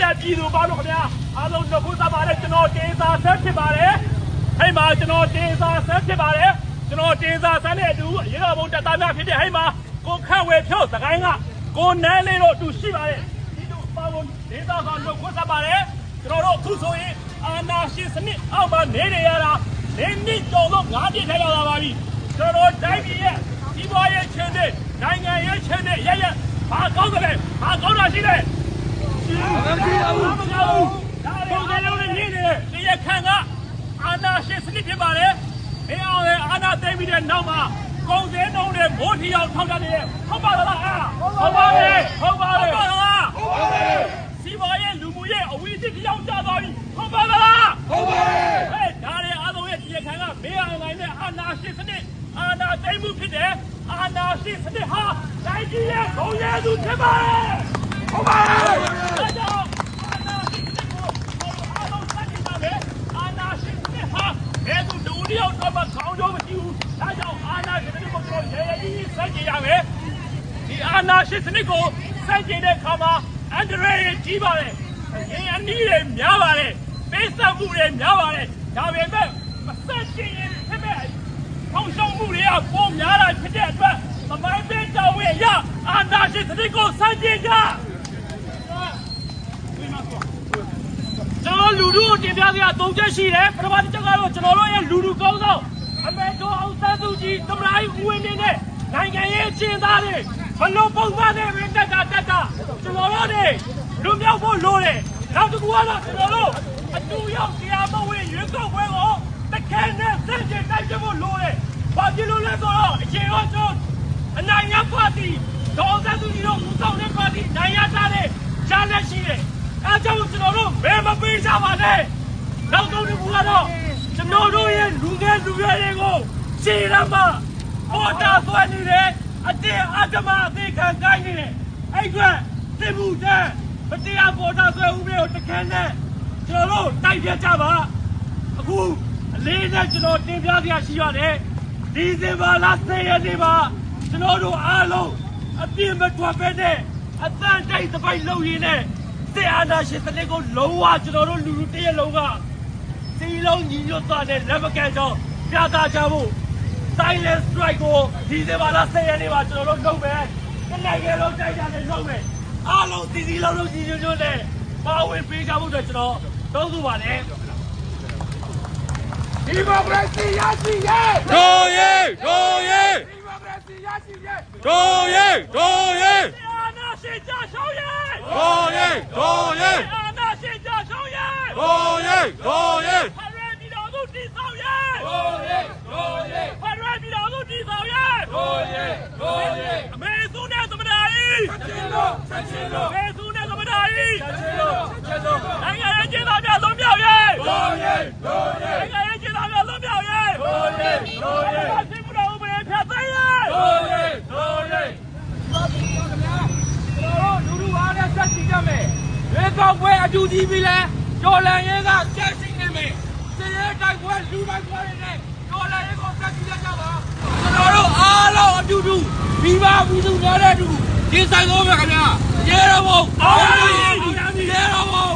တဲ့ပြည်သူပေါင်းလို့ခင်ဗျာအားလုံးနှုတ်ခွန်းဆက်ပါတယ်ကျွန်တော်တင်စာဆက်ဖြစ်ပါတယ်ဟိတ်မှာကျွန်တော်တင်စာဆက်ဖြစ်ပါတယ်ကျွန်တော်တင်စာဆက်နဲ့အတူရေတော်ဘုံတက်သားများဖြစ်တဲ့ဟိတ်မှာကိုခန့်ဝေဖြုတ်စကိုင်းကကိုနန်းလေးတို့အတူရှိပါတယ်ဒီတို့ပေါင်းဒေသကနှုတ်ခွန်းဆက်ပါတယ်ကျွန်တော်တို့အခုဆိုရင်အာနာရှင်စနစ်အောက်မှာနေနေရတာနေနှစ်ကျော်လို့ငါးပြည့်ထိုင်လာပါပြီကျွန်တော်တိုင်းပြည်ရဲ့ဒီဘွားရဲ့ချင်းတဲ့နိုင်ငံရဲ့ချင်းတဲ့ရရ ဘာကောင်းကြလဲဘာကောင်းတာရှိလဲဘာမကောင်းဘူးပုံစံလုံးနဲ့နေနေဒီရခန့်ကအာနာရှင်စနစ်ဖြစ်ပါတယ်မင်းအောင်လည်းအာနာသိမ်းပြီးတဲ့နောက်မှာကုန်စည်နှုန်းနဲ့မိုးထီအောင်ထောက်တာနေဟုတ်ပါလားအာဟုတ်ပါပြီဟုတ်ပါပြီဟုတ်ပါလားဟုတ်ပါပြီစီပါရဲ့လူမှုရဲ့အဝီးတစ်ပြောင်းကြသွားပြီဟုတ်ပါလားဟုတ်ပါပြီဟဲ့ဒါတွေအားလုံးရဲ့ဒီရခန့်ကမင်းအောင်လည်းနဲ့အာနာရှင်စနစ်အာနာသိမ်းမှုဖြစ်တယ်အာနာရှင်စနစ်ဟာ တိုင်းပြည်ရဲ့ဂုဏ်ရည်သူဖြစ်ပါတယ်ဟုတ်ပါပြီဒါကြောင့်အာနာရှင်စနစ်ကိုအားလုံးစတင်ပါမယ်အာနာရှင်စနစ်ဟာဘယ်သူတူတယောက်တော့မခေါင်းတော့မရှိဘူးဒါကြောင့်အာနာရှင်စနစ်ကိုကျွန်တော်ရဲရဲကြီးစတင်ရမယ်ဒီအာနာရှင်စနစ်ကိုစတင်တဲ့အခါမှာအန်ဒရရဲ့ကြီးပါတယ်ရင်အနည်းတွေများပါတယ်ပေးဆက်မှုတွေများပါတယ်ဒါပေမဲ့မဆက်ချင်ရင်ဖြစ်မဲ့ထောင်ရှုံးမှုတွေကပုံများတာဖြစ်တဲ့အတွက်သမိုင်းပေးတော် ဝင်ရအာနာရှင်စနစ်ကိုစတင်ကြကျွန်တော်လူထုကိုတင်ပြစရာ၃ချက်ရှိတယ်ပထမတစ်ချက်ကတော့ကျွန်တော်တို့ရဲ့လူထုကောင်းဆောင်အမေတော်အောင်ဆန်းစုကြည်သမ္မတကြီးဦးဝင်းမြင့်နဲ့နိုင်ငံရေးအကျဉ်းသားတွေဘလို့ပုံစံနဲ့ပဲတက်တာတက်တာကျွန်တော်တို့တွေလူမြောက်ဖို့လိုတယ်နောက်တစ်ခုကတော့ကျွန်တော်တို့အတူရောက်တရားမဝင်ရွေးကောက်ပွဲကိုတခဲနဲ့စန့်ကျင်တိုက်ကြဖို့လိုတယ်ဘာဖြစ်လို့လဲဆိုတော့အချိန်တော့ကျွန်တော်အနိုင်ရပါတီဒေါ်ဆန်းစုကြည်တို့ ဦးဆောင်တဲ့ပါတီနိုင်ရတာတဲ့ရှားလက်ရှိတယ်အဲကြောင့်ကျွန်တော်တို့ဘယ်မပေးကြပါနဲ့နောက်ဆုံးတစ်ခုကတော့ကျွန်တော်တို့ရဲ့လူငယ်လူရွယ်တွေကိုရှေ့ရမှာပေါ်တာဆွဲနေတယ်အတင်းအဓမ္မအသေးခံကိုင်းနေတယ်အဲ့ကွတင်မှုတဲ့မတရားပေါ်တာဆွဲဦးမျိုးတခဲနဲ့ကျွန်တော်တို့တိုက်ပြကြပါအခုအလေးနဲ့ကျွန်တော်တင်ပြစရာရှိရတယ်ဒီစင်ပါလားဆယ်ရက်နေပါကျွန်တော်တို့အားလုံးအပြည့်မထွက်ပဲနဲ့ အတန်တိုက်သပိုက်လုပ်ရင်းနဲ့စစ်အာဏာရှင်စနစ်ကိုလုံးဝကျွန်တော်တို့လူလူတရက်လုံးကစီလုံးညီညွတ်သွားတဲ့လက်မကန်ကြောင်းပြသကြဖို့ silent strike ကိုဒီဇင်ဘာလ10ရက်နေ့မှာကျွန်တော်တို့လုပ်မယ်။ဒီနိုင်ငံလုံးတိုက်ကြတယ်လုပ်မယ်။အားလုံးစီစီလုံးလုံးညီညွတ်ညွတ်နဲ့ပါဝင်ပေးကြဖို့အတွက်ကျွန်တော်တောင်းဆိုပါတယ်။ဒီမိုကရေစီရရှိရဲ့တို့ရဲတို့ရဲဒီမိုကရေစီရရှိရဲ့တို့ရဲတို့ရဲ အာဏာရှင်ကြရှုံးရဲ့ တို့ ရဲတို့ရဲအာဏာရှင်ကြရှုံးရဲ့တို့ရဲတို့ရဲဖရယ်ပြည်တော်စုတည်ဆောက်ရဲ့ဟိုရဲဟိုရဲဖရယ်ပြည်တော်စုတည်ဆောက်ရဲ့ဟိုရဲဟိုရဲအမေစုနဲ့သမ္မတကြီးချက်ချင်းလို့ချက်ချင်းလို့အမေစုနဲ့သမ္မတကြီးချက်ချင်းလို့ချက်ချင်းလို့နိုင်ငံရေးကျင်းသားများလုံးမြောက်ရဲ့ဟိုရဲဟိုရဲ နိုင်ငံရေးကျင်းသားများလုံးမြောက်ရဲ့ ဟိုရဲဟိုရဲ အသိမှုတော်ဥပဒေဖြတ်သိမ်းရဲ့ ဟိုရဲဟိုရဲကျွန်တော်တို့လူလူအားနဲ့ဆက်ကြည့်ကြမယ် ရေကောက်ပွဲအတူကြီးပြီလဲကျော်လန်ရဲကဆက်ရှိနေမယ်စည်ရဲတိုက်ပွဲလူတိုက်ပွဲတွေနဲ့ကျော်လန်ရဲကိုဆက်ကြည့်ကြပါကျွန်တော်တို့အားလုံးအတူတူမိဘပြည်သူများတဲ့အတူဒီဆိုင်ဆုံးပဲခင်ဗျာရဲတော်ဘုံအောင်ရမည်ရဲတော်ဘုံ